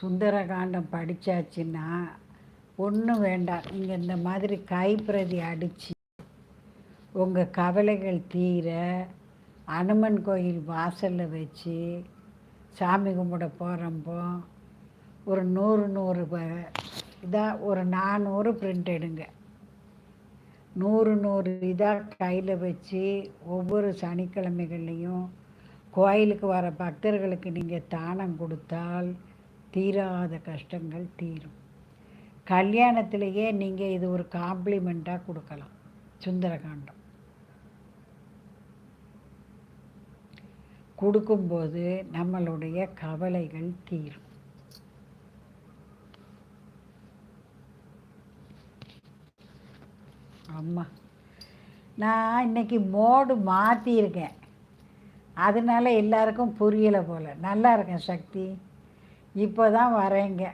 சுந்தரகாண்டம் படித்தாச்சுன்னா ஒன்றும் வேண்டாம். நீங்கள் இந்த மாதிரி கைப்பிரதி அடித்து உங்கள் கவலைகள் தீர அனுமன் கோயில் வாசலில் வச்சு சாமி கும்பிட போகிறப்போ ஒரு நூறு நூறு இதாக ஒரு நானூறு பிரிண்ட் எடுங்க. நூறு நூறு இதாக கையில் வச்சு ஒவ்வொரு சனிக்கிழமைகள்லையும் கோயிலுக்கு வர பக்தர்களுக்கு நீங்கள் தானம் கொடுத்தால் தீராத கஷ்டங்கள் தீரும். கல்யாணத்திலேயே நீங்கள் இது ஒரு காம்ப்ளிமெண்ட்டாக கொடுக்கலாம். சுந்தரகாண்டம். கொடுக்கும்போது நம்மளுடைய கவலைகள் தீரும். ஆமாம் நான் இன்னைக்கு மோடு மாற்றியிருக்கேன் அதனால எல்லாருக்கும் புரியலை போல். நல்லா இருக்கேன் சக்தி. இப்போ தான் வரேங்க.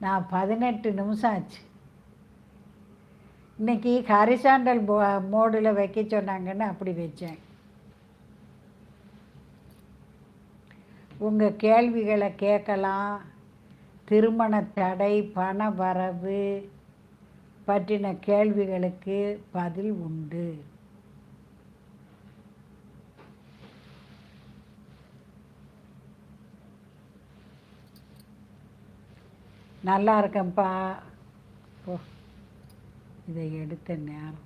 நான் பதினெட்டு நிமிஷம் ஆச்சு. இன்றைக்கி ஹரிசாண்டல் போ மோடில் வைக்க சொன்னாங்கன்னு அப்படி வச்சேன். உங்கள் கேள்விகளை கேட்கலாம். திருமண தடை பண வரவு பற்றின கேள்விகளுக்கு பதில் உண்டு. நல்லா இருக்கேன்ப்பா. ஓ இதை எடுத்த நேரம்.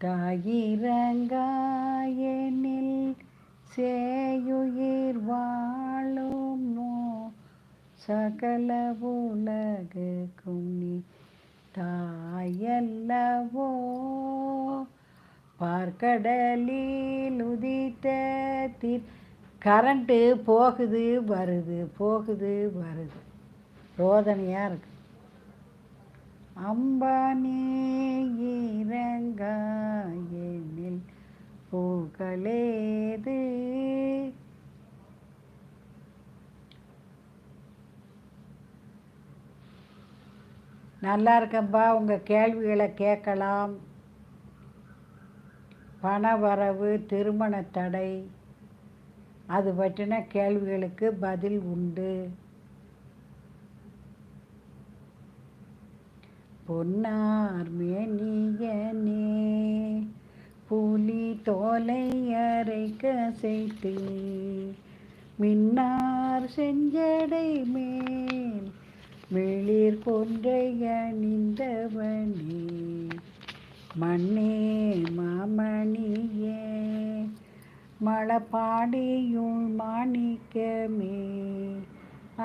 தாயிரங்காயனில் சேயுயிர் வாழும் நோ. சகல உலகுக்கும் நீ தாயல்லவோ. பார்க்கடலில் உதித்த தீர் கரண்ட்டு போகுது வருது போகுது வருது. ரோதனையாக இருக்கு. அம்பானே இறங்காயில் பூக்களேது. நல்லா இருக்கேன்பா உங்கள் கேள்விகளை கேட்கலாம். பண வரவு திருமண தடை. அது பற்றின கேள்விகளுக்கு பதில் உண்டு. பொன்னார் மேனியனே புலி தோலை அரைக்க செய்து மின்னார் செஞ்சடை மேல் வெளிர் கொன்றை அணிந்தவனே மண்ணே மாமணியே. மழப்பாடியுள் மாணிக்கமே.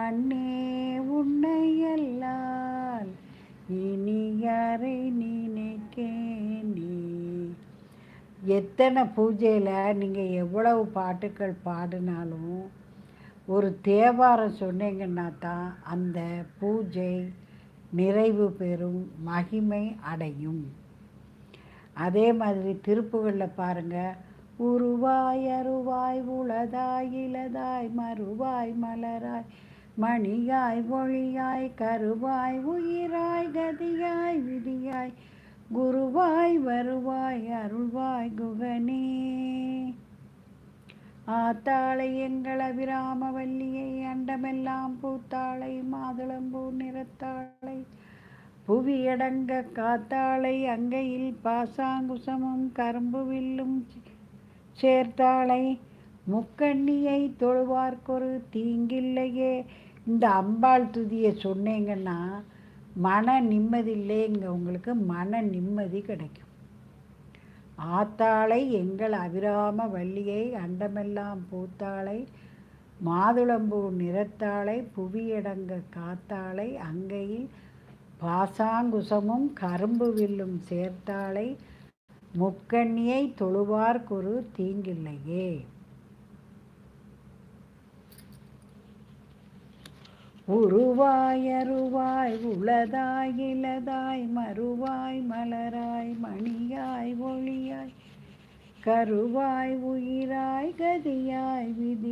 அன்னே உன்னையல்லால் இனி யாரை நினைக்கேனே. எத்தனை பூஜையில் நீங்கள் எவ்வளவு பாட்டுக்கள் பாடினாலும் ஒரு தேவாரம் சொன்னீங்கன்னா தான் அந்த பூஜை நிறைவு பெறும் மகிமை அடையும். அதே மாதிரி திருப்புகளில் பாருங்கள் உருவாய் அருவாய் உளதாய் இளதாய் மறுவாய் மலராய் மணியாய் ஒளியாய் கருவாய் உயிராய் கதியாய் விதியாய் குருவாய் வருவாய் அருள்வாய் குகனே. ஆத்தாளை எங்கள் அபிராமவல்லியை அண்டமெல்லாம் பூத்தாளை மாதுளம்பூ நிறத்தாளை புவியடங்க காத்தாளை அங்கையில் பாசாங்குசமும் கரும்பு வில்லும் சேர்த்தாளை முக்கண்ணியை தொழுவார்க்கொரு தீங்கில்லையே. இந்த அம்பாள் துதியை சொன்னீங்கன்னா மன நிம்மதி இல்லைங்க உங்களுக்கு மன நிம்மதி கிடைக்கும். ஆத்தாளை எங்கள் அபிராம வள்ளியை அண்டமெல்லாம் பூத்தாளை மாதுளம்பூ நிறத்தாளை புவியடங்க காத்தாளை அங்கையில் பாசாங்குசமும் கரும்பு வில்லும் சேர்த்தாளை முக்கண்ணியை தொழுவார்க்கொரு தீங்கில்லையே. உருவாயருவாய் உளதாய் இளதாய் மறுவாய் மலராய் மணியாய் ஒளியாய் கருவாய் உயிராய் கதியாய் விதி